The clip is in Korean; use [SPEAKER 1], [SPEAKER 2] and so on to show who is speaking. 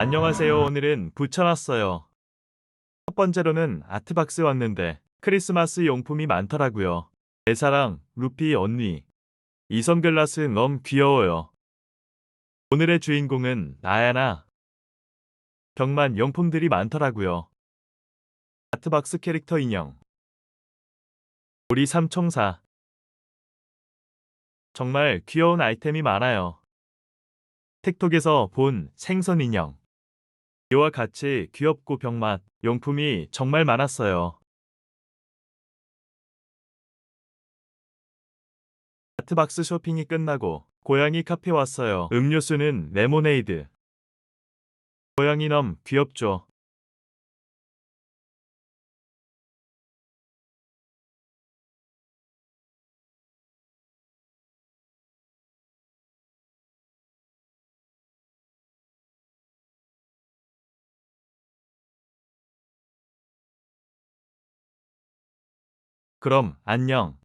[SPEAKER 1] 안녕하세요. 오늘은 붙여놨어요. 첫 번째로는 아트박스 왔는데 크리스마스 용품이 많더라고요. 내 사랑, 루피 언니. 이 선글라스 너무 귀여워요. 오늘의 주인공은 나야나. 병만 용품들이 많더라고요. 아트박스 캐릭터 인형. 우리 삼총사. 정말 귀여운 아이템이 많아요. 틱톡에서 본 생선 인형. 이와 같이 귀엽고 병맛 용품이 정말 많았어요. 아트박스 쇼핑이 끝나고 고양이 카페 왔어요. 음료수는 레모네이드. 고양이 너무 귀엽죠? 그럼 안녕.